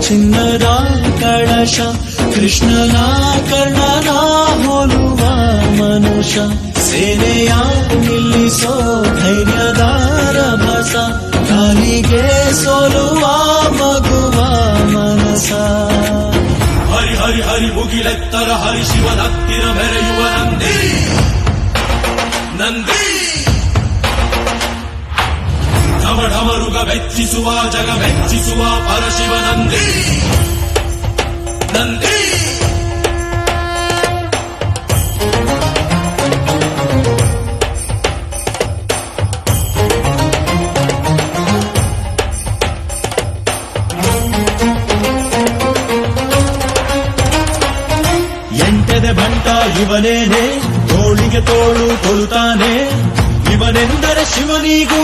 ಚಿನ್ನದ ಕಳಶ, ಕೃಷ್ಣನ ಕರ್ಣನ ಹೋಲುವ ಮನುಷ್ಯ. ಸೇನೆಯ ನಿಲ್ಲಿಸೋ ಧೈರ್ಯದ ರಭಸ, ಕಾಲಿಗೆ ಸೋಲುವ ಮಗುವ ಮನಸ. ಹರಿ ಹರಿ ಹರಿ ಮುಗಿಲೆತ್ತರ ಹರಿ ಶಿವನ ಹತ್ತಿರ ಮೆರೆಯುವ ನಂದಿ ಢಮ ಢಮರುಗ ಮೆಚ್ಚಿಸುವ ಜಗ ಮೆಚ್ಚಿಸುವ ಪರಶಿವ ನಂದಿ. ನಂದಿ. ಎಂಟದೆ ಬಂಟ ಇವನೇನೆ, ತೋಳಿಗೆ ತೋಳು ಕೊಡುತ್ತಾನೆ ಇವನೆಂದರೆ ಶಿವನಿಗೂ